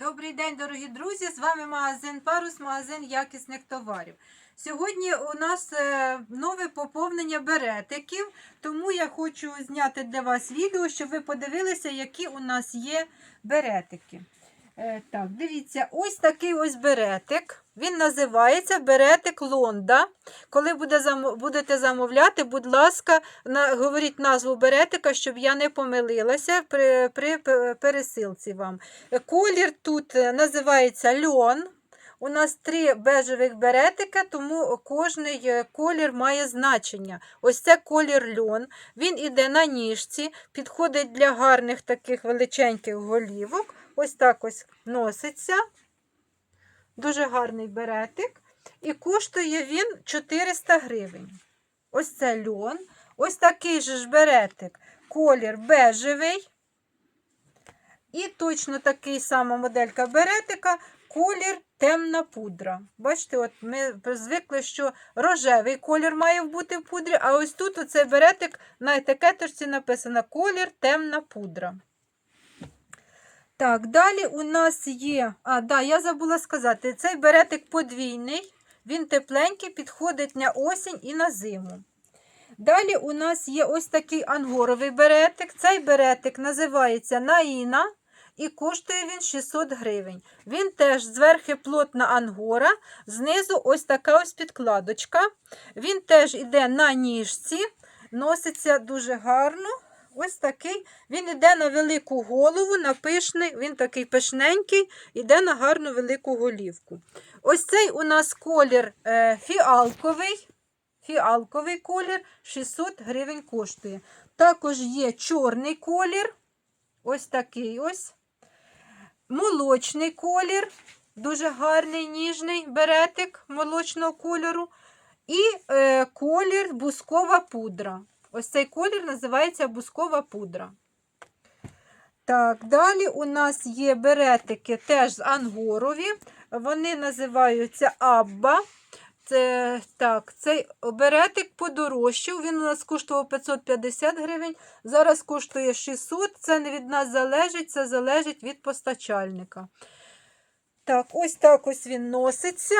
Добрий день, дорогі друзі! З вами магазин Парус, магазин якісних товарів. Сьогодні у нас е, нове поповнення беретиків, тому я хочу зняти для вас відео, щоб ви подивилися, які у нас є беретики. Е, Так, дивіться, ось такий ось беретик. Він називається беретик Лонда. Коли буде будете замовляти, будь ласка, на, говоріть назву беретика, щоб я не помилилася при, при пересилці вам. Колір тут е, називається льон. У нас три бежевих беретика, тому кожний е, колір має значення. Ось це колір льон. Він іде на ніжці, підходить для гарних таких величеньких голівок. Ось так ось носиться. Дуже гарний беретик. І коштує він 400 гривень. Ось це льон. Ось такий же ж беретик. Колір бежевий. І точно такий сама моделька беретика, колір темна пудра. Бачите, от ми звикли, що рожевий колір має бути в пудрі, а ось тут оцей беретик на етикеточці написано колір темна пудра. Так, далі у нас є. А, да, я забула сказати, цей беретик подвійний, він тепленький, підходить на осінь і на зиму. Далі у нас є ось такий ангоровий беретик. Цей беретик називається Наїна і коштує він 600 гривень. Він теж зверху плотна ангора, знизу ось така ось підкладочка. Він теж іде на ніжці, носиться дуже гарно. Ось такий. Він йде на велику голову, на пишний, він такий пишненький, іде на гарну велику голівку. Ось цей у нас колір е, фіалковий. Фіалковий колір 600 гривень коштує. Також є чорний колір, ось такий ось. Молочний колір, дуже гарний ніжний беретик молочного кольору. І е, колір бускова пудра. Ось цей колір називається бускова пудра. Так, далі у нас є беретики теж з ангорові. Вони називаються Абба. Це, так, цей беретик подорожчав. Він у нас коштував 550 гривень. Зараз коштує 600. Це не від нас залежить, це залежить від постачальника. Так, ось так ось він носиться.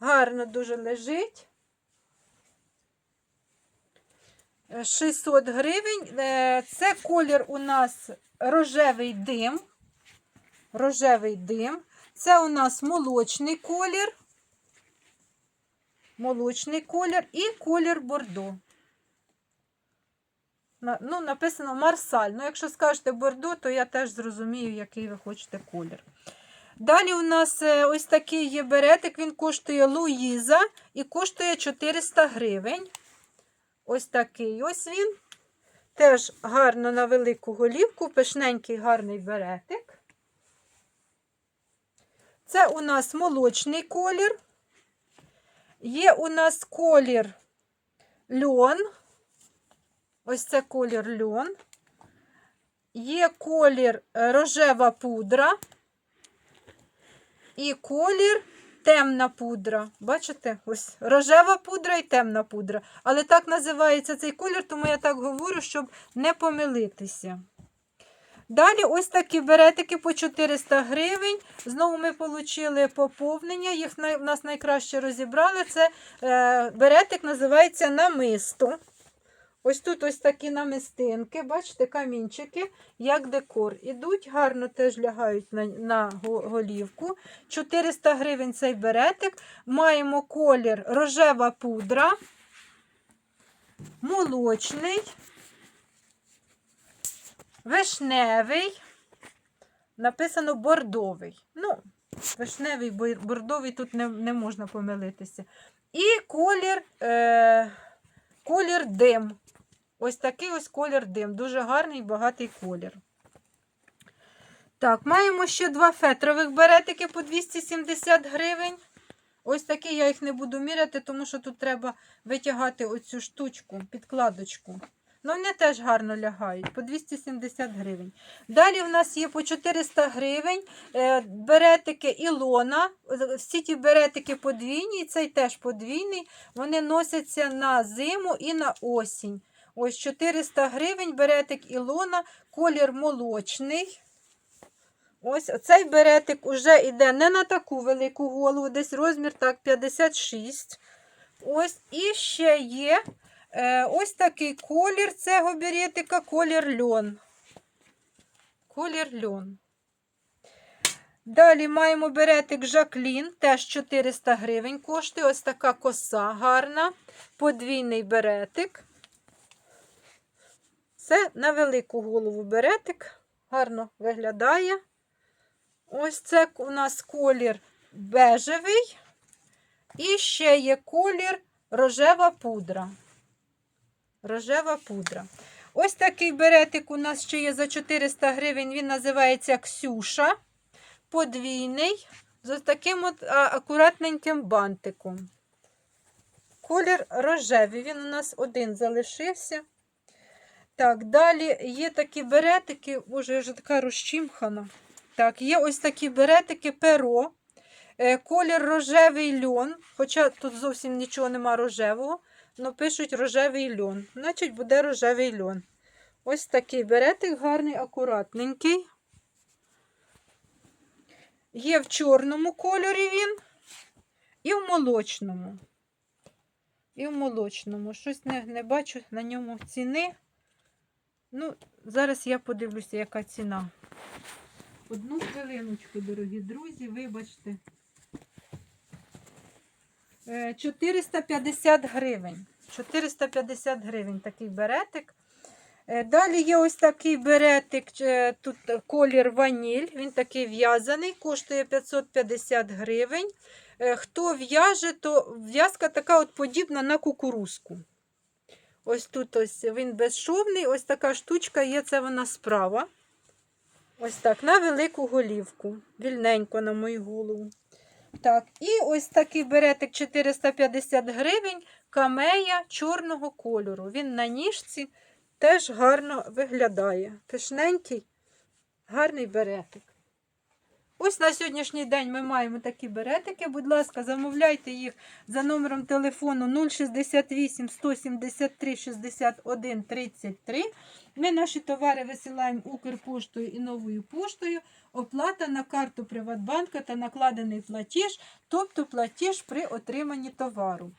Гарно дуже лежить. 600 гривень. Е, Це колір у нас рожевий дим. Рожевий дим. Це у нас молочний колір. Молочний колір і колір бордо. Ну, написано Марсаль. Ну, якщо скажете бордо, то я теж зрозумію, який ви хочете колір. Далі у нас е, ось такий є беретик, він коштує Луїза і коштує 400 гривень. Ось такий ось він. Теж гарно на велику голівку, пишненький гарний беретик. Це у нас молочний колір. Є у нас колір льон. Ось це колір льон. Є колір е, рожева пудра. І колір темна пудра. Бачите? Ось рожева пудра і темна пудра. Але так називається цей колір, тому я так говорю, щоб не помилитися. Далі ось такі беретики по 400 гривень. Знову ми отримали поповнення. Їх в нас найкраще розібрали. Це е, беретик називається намисто. Ось тут ось такі намистинки, бачите, камінчики, як декор. Ідуть, гарно теж лягають на, на голівку. 400 гривень цей беретик. Маємо колір рожева пудра, молочний, вишневий, написано бордовий. Ну, вишневий, бордовий тут не, не можна помилитися. І колір, е, колір дим. Ось такий ось колір дим. Дуже гарний багатий колір. Так, маємо ще два фетрових беретики по 270 гривень. Ось такі я їх не буду міряти, тому що тут треба витягати оцю штучку, підкладочку. Ну, вони теж гарно лягають, по 270 гривень. Далі в нас є по 400 гривень е, беретики Ілона. Всі ті беретики подвійні, цей теж подвійний. Вони носяться на зиму і на осінь. Ось 400 гривень беретик Ілона, колір молочний. Ось цей беретик уже йде не на таку велику голову, десь розмір так 56. Ось і ще є ось такий колір цього беретика, колір льон. Колір льон. Далі маємо беретик Жаклін, теж 400 гривень коштує. Ось така коса гарна, подвійний беретик. Це на велику голову беретик, гарно виглядає. Ось це у нас колір бежевий. І ще є колір рожева пудра. Рожева пудра. Ось такий беретик у нас ще є за 400 гривень. Він називається Ксюша. Подвійний. З таким от акуратненьким бантиком. Колір рожевий. Він у нас один залишився. Так, далі є такі беретики, боже, я вже така розчимхана. Так, є ось такі беретики перо. Е, Колір рожевий льон, хоча тут зовсім нічого нема рожевого, але пишуть рожевий льон. Значить, буде рожевий льон. Ось такий беретик гарний, акуратненький. Є в чорному кольорі він і в молочному. І в молочному. Щось не, не бачу на ньому ціни. Ну, зараз я подивлюся, яка ціна. Одну хвилиночку, дорогі друзі, вибачте. Е, 450 гривень. 450 гривень такий беретик. Е, Далі є ось такий беретик, е, тут колір ваніль, він такий в'язаний, коштує 550 гривень. Е, Хто в'яже, то в'язка така от подібна на кукурузку. Ось тут ось він безшовний, ось така штучка є, це вона справа. Ось так, на велику голівку. Вільненько на мою голову. Так, і ось такий беретик 450 гривень, камея чорного кольору. Він на ніжці теж гарно виглядає. Пишненький, гарний беретик. Ось на сьогоднішній день ми маємо такі беретики. Будь ласка, замовляйте їх за номером телефону 068 173 61 33. Ми наші товари висилаємо Укрпоштою і новою поштою. Оплата на карту Приватбанка та накладений платіж, тобто платіж при отриманні товару.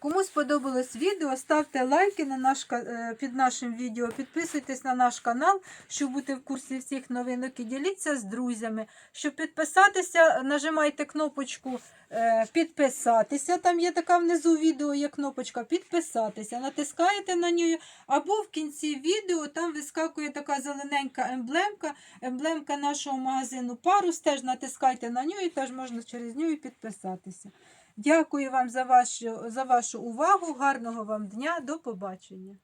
Кому сподобалось відео, ставте лайки на наш, е, під нашим відео, підписуйтесь на наш канал, щоб бути в курсі всіх новинок і діліться з друзями. Щоб підписатися, нажимайте кнопочку е, підписатися. Там є така внизу відео, є кнопочка підписатися. Натискаєте на неї, або в кінці відео там вискакує така зелененька емблемка, емблемка нашого магазину Парус. Теж натискайте на нього і теж можна через нього підписатися. Дякую вам за вашу, за вашу увагу. Гарного вам дня. До побачення.